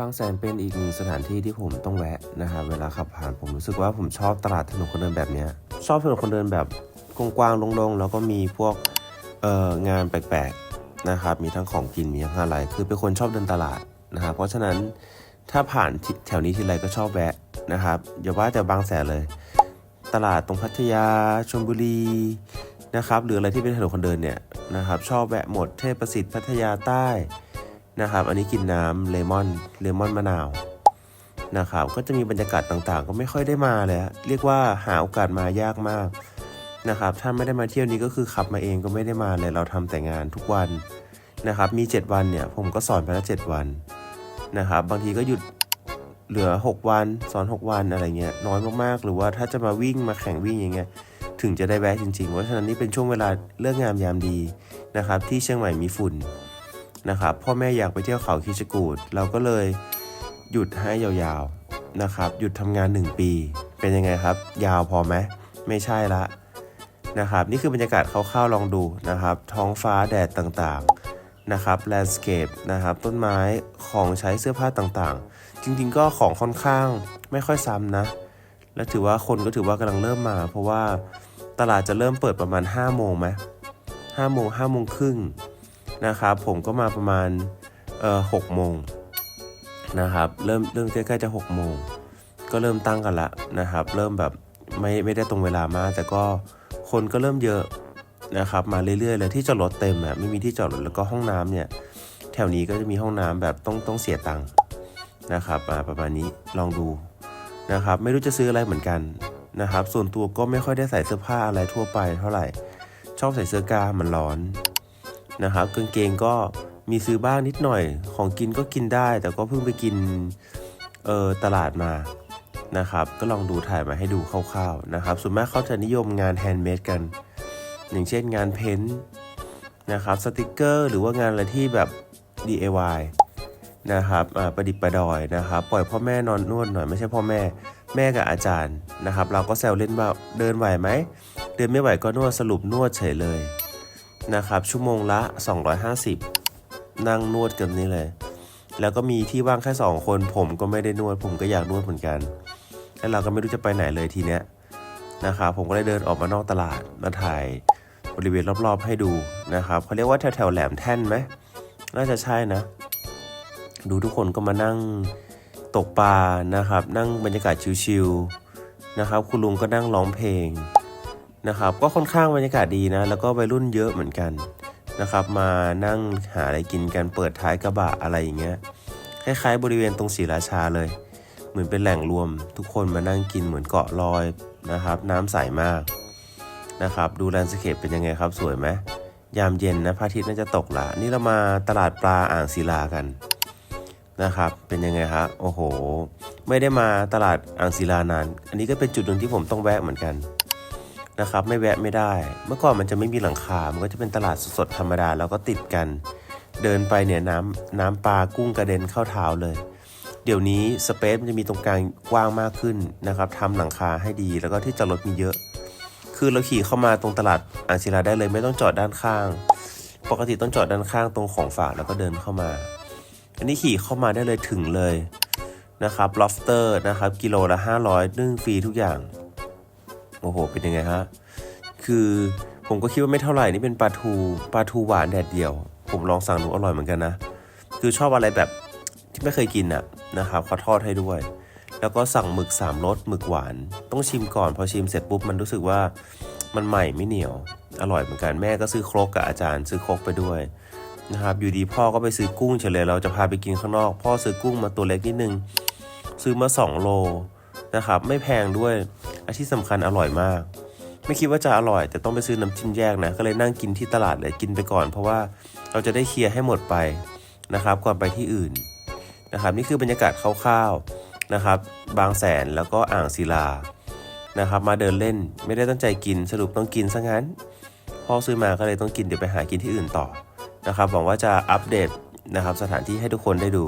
บางแสนเป็นอีกหนึ่งสถานที่ที่ผมต้องแวะนะครับเวลาขับผ่านผมรู้สึกว่าผมชอบตลาดถนนคนเดินแบบนี้ชอบถนนคนเดินแบบกว้างๆโล่งๆ แล้วก็มีพวกเอองานแปลกๆนะครับมีทั้งของกินมีทั้งอะไรคือเป็นคนชอบเดินตลาดนะครับเพราะฉะนั้นถ้าผ่านแถวนี้ทีไรก็ชอบแวะนะครับอย่าว่าแต่บางแสนเลย ตลาดตรงพัทยาชลบุรีนะครับหรืออะไรที่เป็นถนนคนเดินเนี่ยนะครับชอบแวะหมดเทพประสิทธิ์พัทยาใต้ นะครับ อันนี้กินน้ำเลมอนเลมอนมะนาวนะครับ ก็จะมีบรรยากาศต่างๆ ก็ไม่ค่อยได้มาเลยเรียกว่าหาโอกาสมายากมากนะครับ ถ้าไม่ได้มาเที่ยวนี้ก็คือขับมาเองก็ไม่ได้มาเลยเราทำแต่งานทุกวันนะครับ มี 7 วันเนี่ย ผมก็สอนไปล้ว7วันนะครับ บางทีก็หยุดเหลือ 6 วันสอน 6 วันอะไรเงี้ยน้อยมากๆ หรือว่าถ้าจะมาวิ่งมาแข่งวิ่งอย่างเงี้ยถึงจะได้แวะจริงๆเพราะฉะนั้นนี่เป็นช่วงเวลาเลิกงามยามดีนะครับ ที่เชียงใหม่มีฝุ่น นะครับพ่อแม่อยากไปเที่ยวเขาคิชกูดเราก็เลยหยุดให้ยาวๆนะครับหยุดทำงาน 1 ปี เป็นยังไงครับ ยาวพอไหมไม่ใช่ละนะครับนี่คือบรรยากาศคร่าวๆลองดูนะครับ ท้องฟ้าแดดต่างๆนะครับแลนด์สเคปนะครับต้นไม้ของใช้เสื้อผ้าต่างๆ จริงๆก็ของค่อนข้างไม่ค่อยซ้ำนะ และถือว่าคนก็ถือว่ากำลังเริ่มมา เพราะว่าตลาดจะเริ่มเปิดประมาณ5โมงไหมห้าโมงห้าโมงครึ่ง นะครับ ผมก็มาประมาณเอ่อหกโมงนะครับ เริ่มเริ่มใกล้ๆจะหกโมงก็เริ่มตั้งกันละนะครับ เริ่มแบบไม่ไม่ได้ตรงเวลามาก แต่ก็คนก็เริ่มเยอะนะครับ มาเรื่อยๆเลยที่จอดรถเต็มอะไม่มีที่จอดรถแล้วก็ห้องน้ำเนี่ย แถวนี้ก็จะมีห้องน้ำแบบต้องต้องเสียตังค์นะครับมาประมาณนี้ลองดูนะครับ ไม่รู้จะซื้ออะไรเหมือนกันนะครับ ส่วนตัวก็ไม่ค่อยได้ใส่เสื้อผ้าอะไรทั่วไปเท่าไหร่ ชอบใส่เสื้อกามมันร้อน นะครับกางเกงก็มีซื้อบ้างนิดหน่อย ของกินก็กินได้ แต่ก็เพิ่งไปกินเออตลาดมานะครับ ก็ลองดูถ่ายมาให้ดูคร่าวๆนะครับส่วนมากเขาจะนิยมงานแฮนด์เมดกัน อย่างเช่นงานเพ้นท์นะครับสติกเกอร์หรือว่างานอะไรที่แบบ DIY นะครับประดิษฐ์ประดอยนะครับ ปล่อยพ่อแม่นอนนวดหน่อยไม่ใช่พ่อแม่แม่กับอาจารย์นะครับ เราก็แซวเล่นว่าเดินไหวไหม เดินไม่ไหวก็นวดสรุปนวดเฉยเลย นะครับ ชั่วโมงละ 250 นั่งนวดกันนี่เลย แล้วก็มีที่ว่างแค่ 2 คน ผมก็ไม่ได้นวด ผมก็อยากนวดเหมือนกัน แล้วเราก็ไม่รู้จะไปไหนเลยทีเนี้ยนะครับผมก็เลยเดินออกมานอกตลาดมาถ่ายบริเวณรอบๆให้ดูนะครับเขาเรียกว่าแถวๆแหลมแท่นไหมน่าจะใช่นะ ดูทุกคนก็มานั่งตกปลานะครับ นั่งบรรยากาศชิลๆนะครับ คุณลุงก็นั่งร้องเพลง นะครับก็ค่อนข้างบรรยากาศดีนะ แล้วก็วัยรุ่นเยอะเหมือนกันนะครับ มานั่งหาอะไรกินกันเปิดท้ายกระบะอะไรอย่างเงี้ยคล้ายๆ บริเวณตรงศรีราชาเลย เหมือนเป็นแหล่งรวม ทุกคนมานั่งกินเหมือนเกาะลอยนะครับ น้ำใสมากนะครับ ดูแลนด์สเคปเป็นยังไงครับสวยไหมยามเย็นนะพระอาทิตย์น่าจะตกละนี่เรามาตลาดปลาอ่างศิลากันนะครับ เป็นยังไงฮะโอ้โห ไม่ได้มาตลาดอ่างศิลานาน อันนี้ก็เป็นจุดหนึ่งที่ผมต้องแวะเหมือนกัน นะครับไม่แวะไม่ได้ เมื่อก่อนมันจะไม่มีหลังคา มันก็จะเป็นตลาดสดๆธรรมดาแล้วก็ติดกัน เดินไปเนี่ยน้ำน้ำปลากุ้งกระเด็นเข้าเท้าเลย เดี๋ยวนี้สเปซมันจะมีตรงกลางกว้างมากขึ้นนะครับทำหลังคาให้ดีแล้วก็ที่จอดรถมีเยอะ คือเราขี่เข้ามาตรงตลาดอ่างศิลาได้เลยไม่ต้องจอดด้านข้าง ปกติต้องจอดด้านข้างตรงของฝากแล้วก็เดินเข้ามา อันนี้ขี่เข้ามาได้เลยถึงเลยนะครับ lobster นะครับกิโลละ500นึ่งฟรีทุกอย่าง โอ้โห เป็นยังไงฮะ คือผมก็คิดว่าไม่เท่าไหร่นี่เป็นปลาทูปลาทูหวานแดดเดียว ผมลองสั่งดูอร่อยเหมือนกันนะ คือชอบอะไรแบบที่ไม่เคยกินอะนะครับเขาทอดให้ด้วย แล้วก็สั่งหมึกสามรสหมึกหวาน ต้องชิมก่อนพอชิมเสร็จปุ๊บมันรู้สึกว่ามันใหม่ไม่เหนียว อร่อยเหมือนกันแม่ก็ซื้อครกกับอาจารย์ซื้อครกไปด้วยนะครับอยู่ดีพ่อก็ไปซื้อกุ้งเฉลยเราจะพาไปกินข้างนอก พ่อซื้อกุ้งมาตัวเล็กนิดนึง ซื้อมา 2 โลนะครับไม่แพงด้วย อันที่สำคัญอร่อยมาก ไม่คิดว่าจะอร่อย แต่ต้องไปซื้อน้ำจิ้มแยกนะ ก็เลยนั่งกินที่ตลาดเลยกินไปก่อน เพราะว่าเราจะได้เคลียร์ให้หมดไปนะครับ ก่อนไปที่อื่นนะครับนี่คือบรรยากาศคร่าวๆนะครับ บางแสนแล้วก็อ่างศิลานะครับมาเดินเล่นไม่ได้ตั้งใจกินสรุปต้องกินซะงั้นพ่อซื้อมาก็เลยต้องกินเดี๋ยวไปหากินที่อื่นต่อนะครับหวังว่าจะอัปเดตนะครับสถานที่ให้ทุกคนได้ดู